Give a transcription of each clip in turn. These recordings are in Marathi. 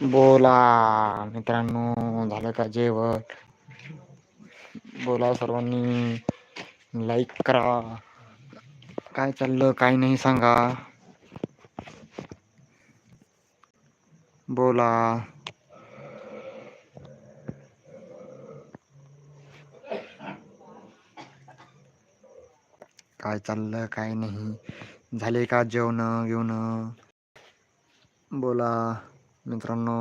बोला, मित्रांनो, झालं का जेवण? बोला सर्वांनी लाईक करा. काय चाललं, काय नाही सांगा. बोला. काय चाललं, काय का जेवण, घेऊन? बोला. मित्रांनो.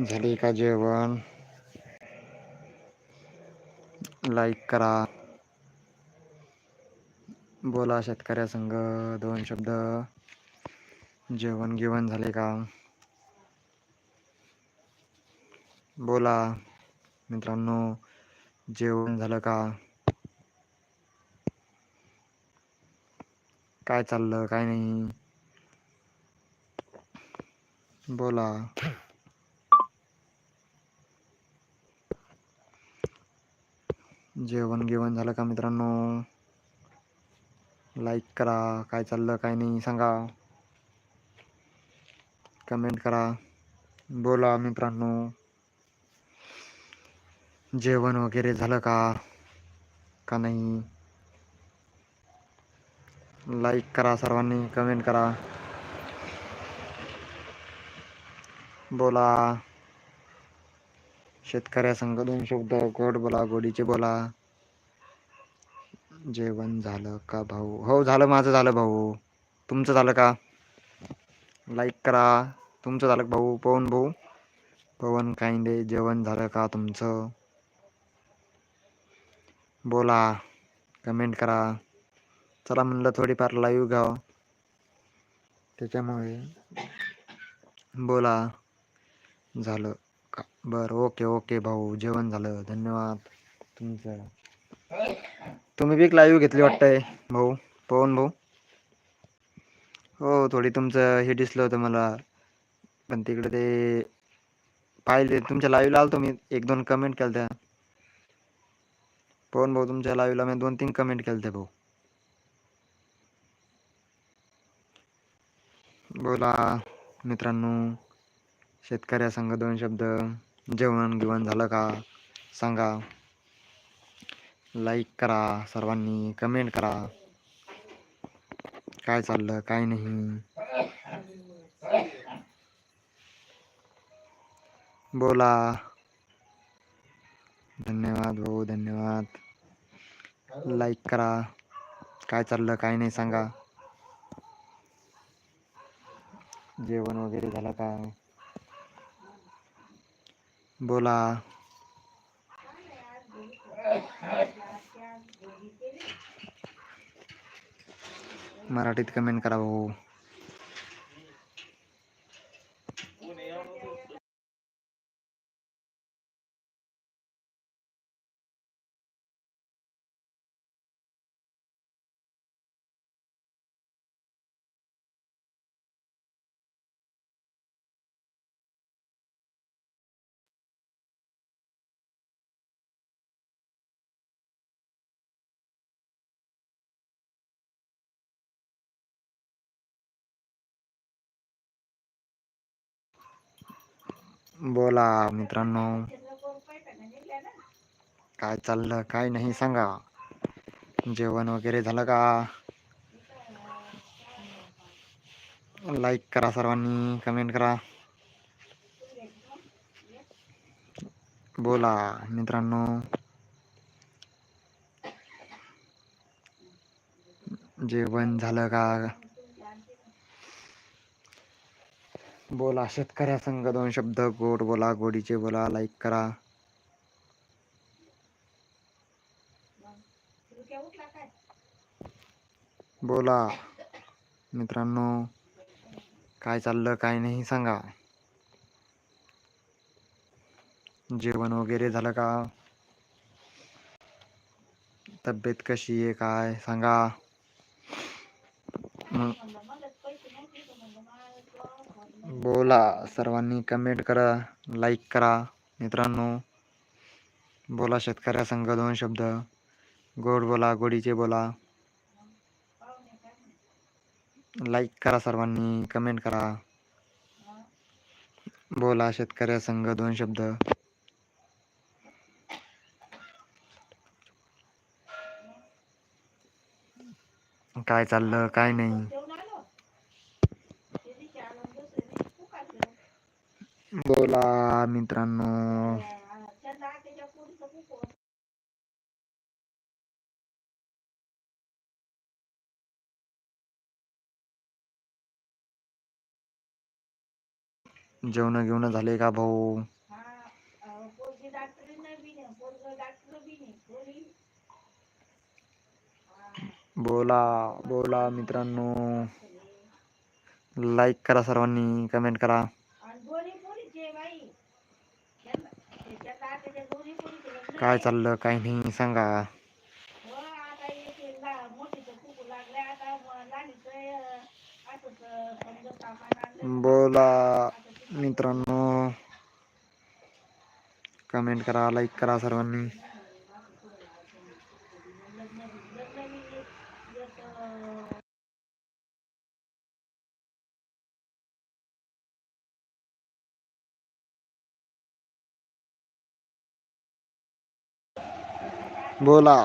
झाले का जेवण? लाईक करा. बोला शेतकऱ्या संघ दोन शब्द. जेवण गिवण झाले का? बोला मित्रांनो जेवण झालं का? काय चाललं काय नाही? बोला. जेवण गिवण झालं का मित्रांनो? लाईक करा. काय चाललं काय नाही सांगा. कमेंट करा. बोला मित्रांनो. जेवण वगैरे झालं का? का नाही? लाईक करा सर्वांनी कमेंट करा. बोला. शेतकऱ्या संघ दोन शब्द गोड बोला गोडीचे बोला. जेवण झालं का भाऊ? हो झालं माझं झालं भाऊ. तुमचं झालं का? लाईक करा. तुमचं झालं का भाऊ? पवन भाऊ. पवन काइंडे जेवण झालं का तुमचं? बोला. कमेंट करा. चला म्हणलं थोडीफार लाईव्ह घ्या त्याच्यामुळे बोला. झालं का? बरं ओके ओके भाऊ. जेवण झालं. धन्यवाद तुमचं. तुम्ही बी लाईव्ह घेतली वाटतंय भाऊ. पवन भाऊ. हो थोडी तुमचं हे दिसलं होतं मला. पण तिकडे ते पाहिले तुमच्या लाईव्हला आलो मी. एक दोन कमेंट केल्या त्या पवन भाऊ तुमच्या लाईव्हला मी दोन तीन कमेंट केल्या ते भाऊ. बोला मित्रांनो. शेतकऱ्या संघ दोन शब्द. जेवण गिवण झालं का? सांगा. लाईक करा सर्वांनी कमेंट करा. काय चाललं काय नाही? बोला. धन्यवाद भाऊ धन्यवाद. लाईक करा. काय चाललं काय नाही सांगा. जेवण वगैरे झालं का? बोला. मराठीत कमेंट करा भाऊ. बोला मित्रांनो. काय चाललं? काय नाही सांगा. जेवण वगैरे झालं का? लाईक करा सर्वांनी कमेंट करा. बोला मित्रांनो. जेवण झालं का? बोला शेतकऱ्या संघ दोन शब्द गोड बोला गोडीचे बोला लाईक करा. बोला मित्रांनो काय चाललं काय नाही सांगा. जेवण वगैरे झालं का? तब्येत कशी आहे काय सांगा. मग बोला सर्वांनी कमेंट करा लाईक करा. मित्रांनो बोला शेतकऱ्या संघ दोन शब्द. गोड बोला गोडीचे बोला. लाईक करा सर्वांनी कमेंट करा. बोला शेतकऱ्या संघ दोन शब्द. काय चाललं काय नाही? Ah, मित्रांनो जेवण घेऊन झाले का भाऊ? बोला बोला मित्रांनो. लाईक करा सर्वांनी कमेंट करा. काय चाललं काय नाही सांगा. बोला मित्रांनो. कमेंट करा लाईक करा सर्वांनी. बोला.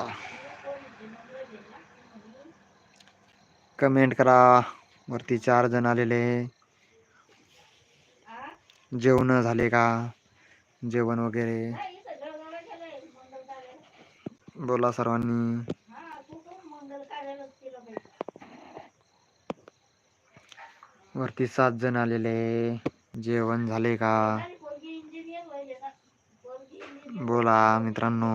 कमेंट करा. वरती चार जण आलेले. जेवण झाले का? जेवण वगैरे. बोला सर्वांनी. वरती सात जण आलेले. जेवण झाले का? बोला मित्रांनो.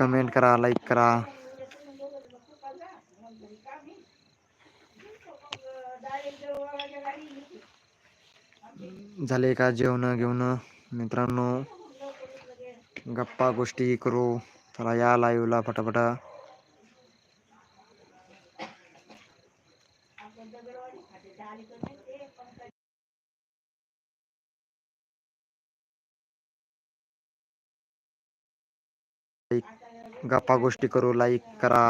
कमेंट करा लाईक करा. झाले का जेवण घेऊन मित्रांनो गप्पा गोष्टी करू. चला या लाईव्हला फटाफटा गप्पा गोष्टी करू लाईक करा.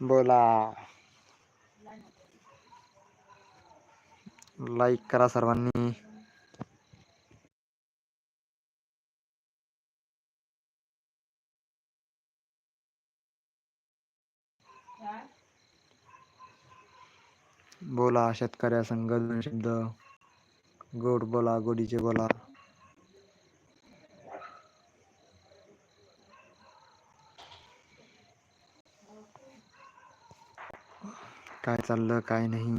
बोला. लाईक करा सर्वांनी. बोला शेतकऱ्या संघ दोन शब्द. गोड बोला गोडीचे बोला काय चाललं काय नाही.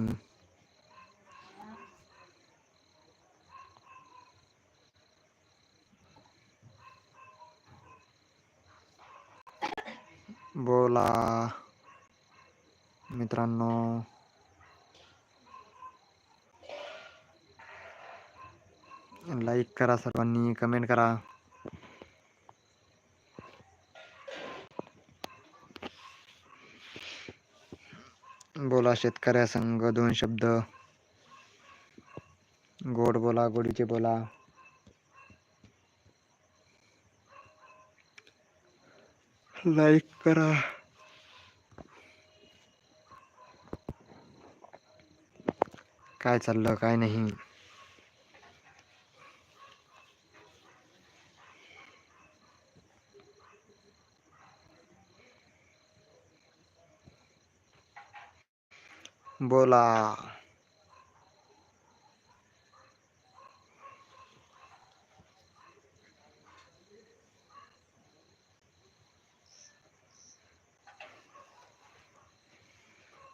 बोला. मित्रांनो लाईक करा सर्वांनी कमेंट करा. बोला शेतकऱ्या संघ दोन शब्द. गोड बोला गोडीचे बोला. लाईक करा. काय चाललं काय नाही. बोला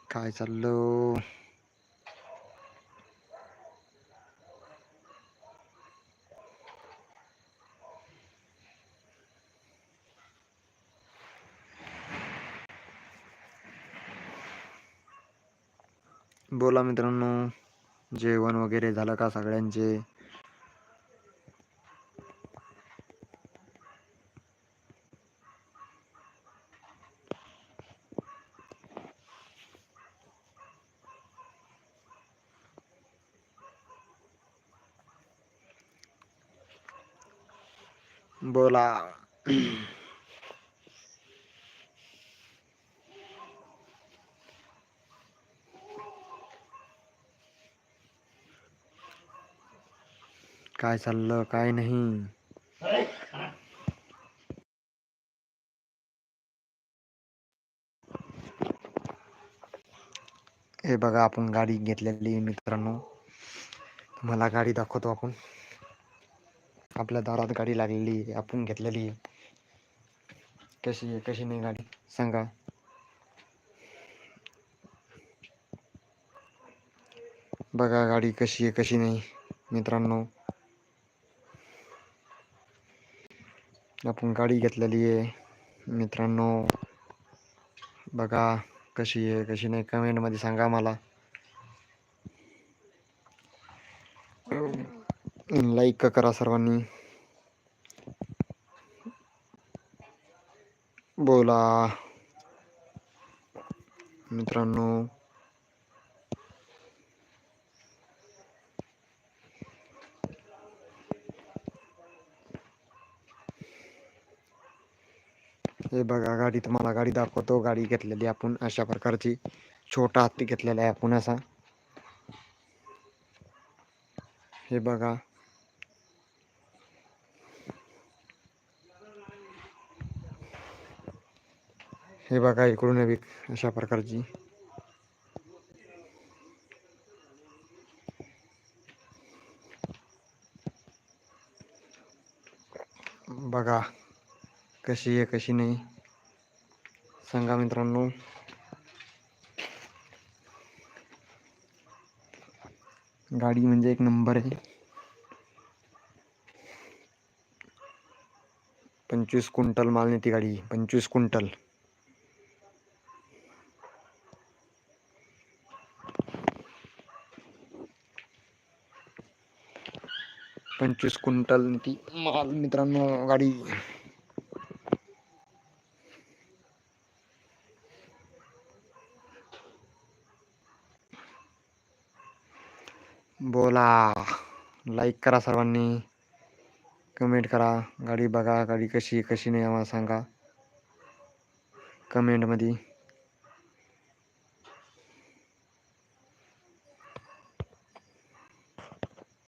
काय चाललं बोला मित्रांनो. जेवण वगैरे झालं का सगळ्यांचे? बोला. काय चाललं काय नाही. हे बघा आपण गाडी घेतलेली आहे मित्रांनो. मला गाडी दाखवतो आपण. आपल्या दारात गाडी लागलेली आहे आपण घेतलेली आहे. कशी आहे कशी नाही गाडी सांगा. बघा गाडी कशी आहे कशी नाही मित्रांनो. आपण गाडी घेतलेली आहे. मित्रांनो बघा कशी आहे कशी नाही कमेंटमध्ये सांगा मला लाईक करा सर्वांनी. बोला. मित्रांनो हे बघा गाडी तुम्हाला गाडी दाखवतो. गाडी घेतलेली आपण अशा प्रकारची. छोटा हत्ती घेतलेला आहे आपण असा. हे बघा. हे बघा इकडून एक अशा प्रकारची. बघा. कशी आहे कशी नाही. सांगा मित्रांनो. गाडी म्हणजे एक नंबर आहे. पंचवीस क्विंटल माल नेती गाडी. पंचवीस क्विंटल. पंचवीस क्विंटल ती माल मित्रांनो गाडी. बोला. लाईक करा सर्वांनी. कमेंट करा. गाडी बघा. गाडी कशी कशी नाही आम्हाला सांगा. कमेंटमध्ये